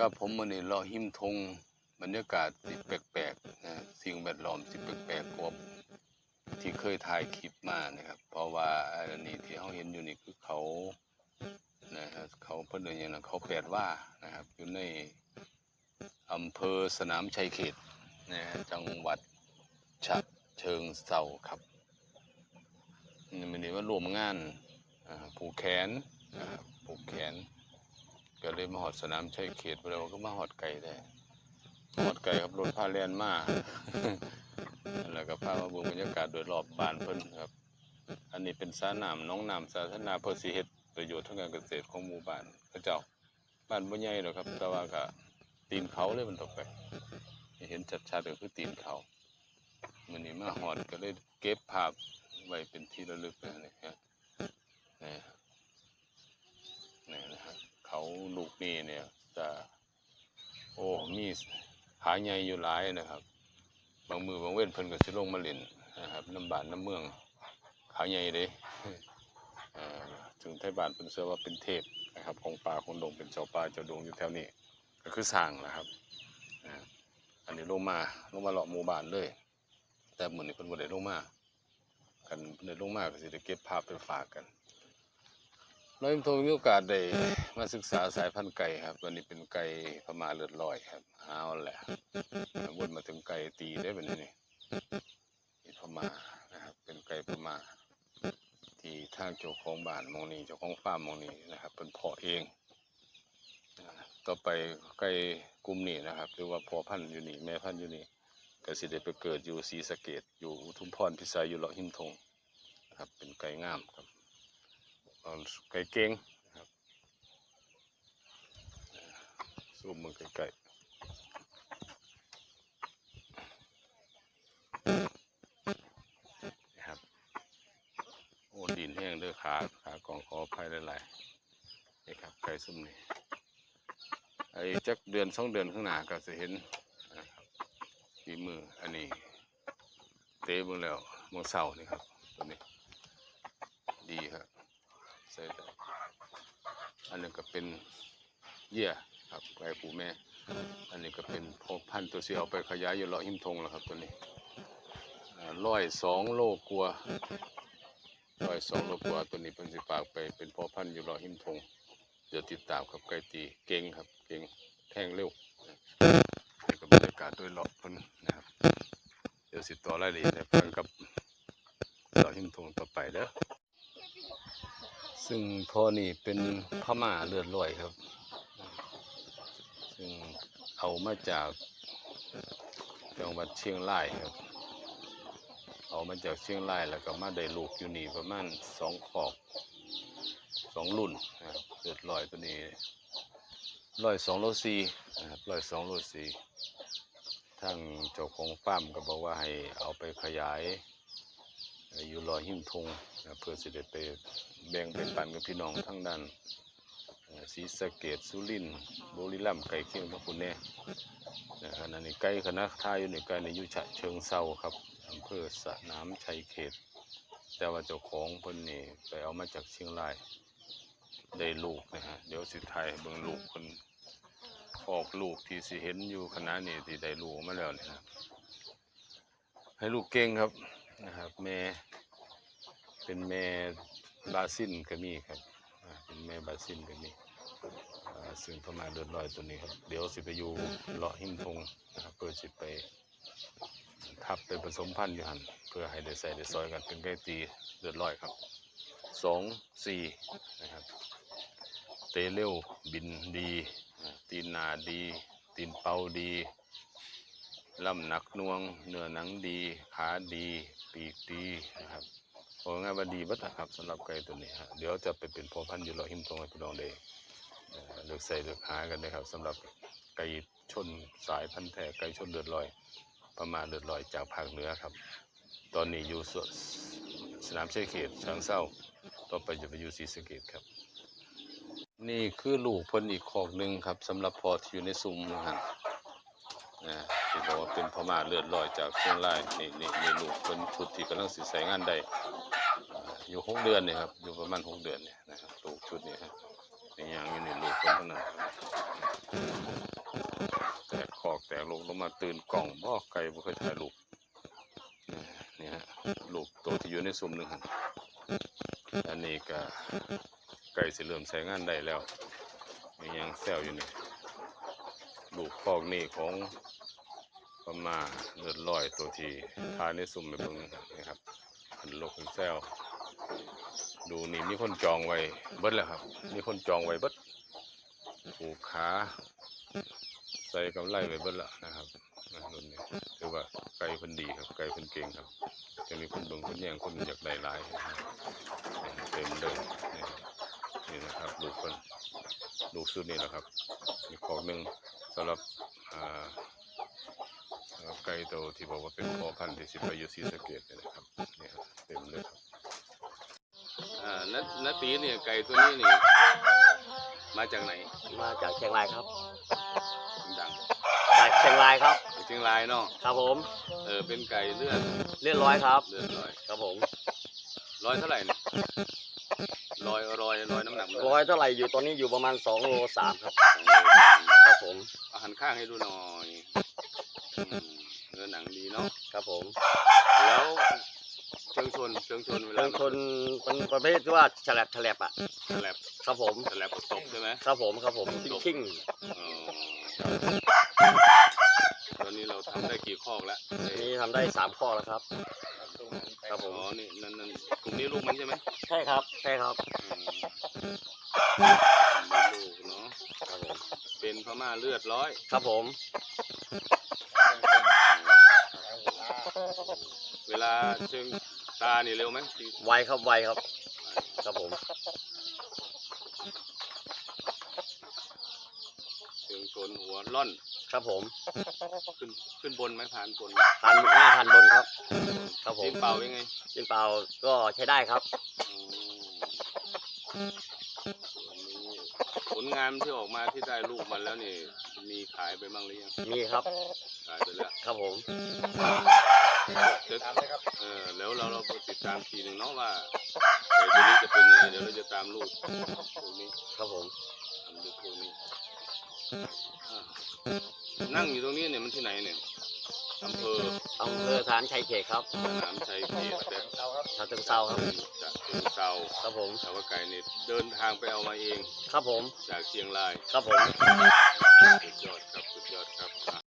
ก็ผมมันนี่รอหิมทงบรรยากาศที่แปลกๆนะสิ่งแวดล้อมที่แปลกๆกว่าที่เคยถ่ายคลิปมานะครับ เพราะว่าอันนี้ที่เขาเห็นอยู่นี่คือเขานะครับเขาเพิ่นยกอย่างนั้นเขาแปดว่านะครับ อยู่ในอำเภอสนามชัยเขตนะฮะจังหวัดฉะเชิงเทราครับนี่มันนี่ว่ารวมงานผูกแขนนะผูกแขน เลยมาหอดสนามชัยเขตไปแล้วก็มาหอดไก่ได้หอดไก่ครับรถพาแลนมาแล้วก็พามาบิ่งบรรยากาศโดยรอบบ้านเพิ่นครับ อันนี้เป็นสระน้ำน้องน้ำสาธารณะเพื่อสิเฮ็ดประโยชน์ทางการเกษตรของหมู่บ้านเขาเจ้าบ้านบ่ใหญ่หรอกครับ แต่ว่าก็ตีนเขาเลยมันตกไป เห็นชัดๆก็คือตีนเขามื้อนี้มาหอดก็เลยเก็บภาพไว้เป็นที่ระลึกนะนี่ครับนี่นี่นะครับเขาลูก นี่เนี่ยจะโอ้มีขาใหญ่อยู่หลายนะครับ บางมือบางเว้นเพิ่นก็สิลงมาเล่นนะครับน้ำบานน้ำเมืองขาใหญ่เด้เอ่อถึงไทยบานเพิ่นเชื่อว่าเป็นเทพนะครับ ของป่าของดงเป็นเจ้าป่าเจ้าดงอยู่แถวนี้ ก็คือสร้างนะครับอันนี้ลงมาลงมาเลาะหมู่บ้านเลย แต่หมือนี้เพิ่นบ่ได้ลงมากันเดินได้ลงมาก็สิได้เก็บภาพไปฝากกัน เราอ็มโทมีโอกาสได้ มาศึกษาสายพันธุ์ไก่ครับ ตัวนี้เป็นไก่พม่าเลือดลอยครับเอาแหละวนมาถึงไก่ตีได้เป็นนี่นี่พม่านะครับ เป็นไก่พม่าที่ทางเจ้าของบ้านมองนี้เจ้าของฟาร์มมองนี้นะครับ เป็นพาะเองต่อไปไก่กลุ่มนี้นะครับหรือว่าพ่อพันธุ์อยู่นี่แม่พันธุ์อยู่นี่ก็สิได้ไปเกิดอยู่ศรีสะเกดอยู่อุทุมพรพิสัยอยู่เลาะหิมทงนะครับเป็นไก่งามครับไก่เก่งนะครับอ่า ซูมมือไก่ๆนะครับ โอ้ดินแห้งเด้อขาขากองขอภัยหลายๆนี่ครับไก่ซุ่มนี่ไอ้จักเดือนสองเดือนข้างหน้าก็จะเห็นนะครับฝีมืออันนี้ เตะเบิ่งแล้วเมื่อเสาร์นี่ครับตัวนี้ ดีครับใส่ได้อันนี้ก็เป็นเยื่อ ครับไก่ปูแม่ อันนี้ก็เป็นพกพันธุ์ตัวเสียเอาไปขยายอยู่เลาะหิมทงแล้วครับตัวนี้ร้อยสองโลกว่าร้อยสองโลกว่าตัวนี้เป็นสิฝากไปเป็นพ่อพันธุ์อยู่รอหิมทง เดี๋ยวติดตามครับไก่ตีเก่งครับเก่งแทงเร็วนี่ก็บรรยากาศโดยรอบพิ่นนะครับ เดี๋ยวสิต่อรายละเอียดให้ฟังกับรอหิมทงต่อไปเด้อซึ่งพ่อนี่เป็นพม่าเลือดลอยครับ เอามาจากจังหวัดเชียงรายครับ เอามาจากเชียงรายแล้วก็มาได้ลูกอยู่นี่ประมาณสองขอบสองรุ่นนะครับเกิดลอยตัวนี้ร้อยสองโลซีนะครับร้อยสองโลซีทางเจ้าของฟาร์มก็บอกว่าให้เอาไปขยายอยู่รอยหิมทงนะเพื่อสิได้ไปแบ่งไปปันกับพี่น้องทั้งด้าน เอ่อศรีสะเกดสุรินบุรีรัมย์ไก่เคียงทั้งคุณแน่นะครับอันนี้ไก่คณะท่าอยู่นี่ไก่ในยุฉะเชิงเซาครับอำเภอสะน้ำชัยเขต แต่ว่าเจ้าของเพิ่นนี่ไปเอามาจากเชียงรายได้ลูกนะฮะเดี๋ยวสิไทยเบิ่งลูกเพิ่นออกลูกที่สิเห็นอยู่ขณะนี้ที่ได้ลูกมาแล้วนี่นะให้ลูกเก่งครับนะครับแม่เป็นแม่บาซินก็มีครับ เป็นแม่บาซินก็มีอ่าซึ่งประมาณเดือนร้อยตัวนี้ครับ เดี๋ยวสิไปอยู่เลาะหิมทงนะครับเพื่อสิไปทับไปผสมพันธุ์อยู่หันเพื่อให้ได้ใส่ได้ซอยกันเป็นไก่ตีเดือดร้อยครับสองสี่นะครับ เตะเร็วบินดีอ่าตีนหนาดี ตีนเป่าดีลำหนักหน่วงเนื้อหนังดี ขาดี ปีกดีนะครับ โอ้ง่ายว่าดีบัดนะครับสำหรับไก่ตัวนี้ฮะเดี๋ยวจะไปเป็นพ่อพันธุ์อยู่รอหิมตรงให้พี่น้องได้เอ่อเลือกใส่เลือกหากันนะครับสำหรับไก่ชนสายพันธุ์แท้ไก่ชนเลือดลอย ประมาณเลือดลอยจากภาคเหนือครับ ตอนนี้อยู่สนสนามเชัยเขตช้างเศร้าต่อไปจะไปอยู่ศรีสะเกดครับ นี่คือลูกพิ่นอีกคอกหนึ่งครับสำหรับพอที่อยู่ในซุ้มนะฮะ ที่บอกว่าเป็นพม่าเลือดลอยจากเชียงรายนี่นี่นี่ลูกเพิ่นชุดที่กำลังสิใส่งานได้อ่าอยู่หกเดือนเนี่ยครับอยู่ประมาณหกเดือนเนี่ยนะครับลูกชุดนี้ครับนี่ยังอยู่ในลูกเพิ่นเท่านั้นมาตื่นกล่องบ่อไก่บ่เคยถ่ายรูปนี่ฮะลูกตัวที่อยู่ในซุ้มหนึงหั่นอันนี้ก็ไก่สิเริ่มใช้งานได้แล้วมียังแซวอยู่นี่ลูกคอกนี่ของ พม่าเลือดลอยตัวทีทายในซุ้มไปเบิ่งนะครับอันโลกของแซวดูนี่มีคนจองไว้เบิดแล้วครับ มีคนจองไว้เบิดผูกขาใส่กำไรไว้เบิดละนะครับนะรุ่นนี้ถือว่าไก่เพิ่นดีครับไก่เพิ่นเก่งครับจะมีคนเบิ่งคนแย่งคนอยากได้หลายเต็มเลยนี่นี่นะครับลูกเพิ่นลูกสุดนี่แหละครับมีขอกหนึ่งสำหรับอ่า เอ่อไก่โตวที่บอกว่าเป็นพ่อพันธุ์ที่สิไปอยู่ศรีสะเกษนี่นะครับนี่ครับเต็มเลยครับอ่านานาตีเนี่ยไก่ตัวนี้นี่มาจากไหนมาจากเชียงรายครับดังจากเชียงรายครับเชียงรายเนาะครับผมเออเป็นไก่เลือดเลือดร้อยครับเลือดลอยครับผมร้อยเท่าไหร่เนี่ยร้อยร้อยร้อยน้ำหนักมันร้อยเท่าไหร่อยู่ตอนนี้อยู่ประมาณ2โล3ครับสองโลสามครับผมเอาหันข้างให้ดูหน่อยอืม เนื้อหนังดีเนาะครับผม แล้วเชิงชนเชิงชนเวเป็ลานคนเป็นประเภทที่ว่าฉลับฉลับอะฉลับครับผมฉลับกับตบใช่ไหมครับผมครับผมชิงชิงอ๋อตอนนี้เราทำได้กี่คอกแล้วได้นี่ทำได้สามข้อแล้วครับครับผมอ๋อนี่นั่นนั่นกลุ่มนี้ลูกมันใช่ไหมใช่ครับใช่ครับอืมมีลูกเนาะครับผมเป็นพม่าเลือดร้อย ครับผมเวลาเชิงตานี่เร็วไหมไวครับไวครับ ครับผมเชิงชนหัวล่อน ครับผม ขึ้นขึ้นบนไหมผ่านบนพันห้าพันบนครับ ครับผมตีนเปล่ายังไงกินเปล่าก็ใช้ได้ครับ อืมส่วนนี้ผลงานที่ออกมาที่ได้ลูกมันแล้วนี่ มีขายไปบ้างหรือยังมีครับ ขายไปแล้ว ครับผม เดี๋ยวเออแล้วเราเราไปติดตามทีหนึ่งเนาะว่าไอ้ตัวนี้จะเป็นยังไงเดี๋ยวเราจะตามลูกพวกนี้ครับผมทำลูกพวกนี้อะนั่งอยู่ตรงนี้เนี่ยมันที่ไหนเนี่ยอำเภออำเภอฐานชัยเขตครับสนามชัยเขตแต่ชาเชิงเซาครับ จากเชิงเซาครับผมชาวไก่เนี่ยเดินทางไปเอามาเองครับผม จากเชียงรายครับผม สุดยอดครับสุดยอดครับ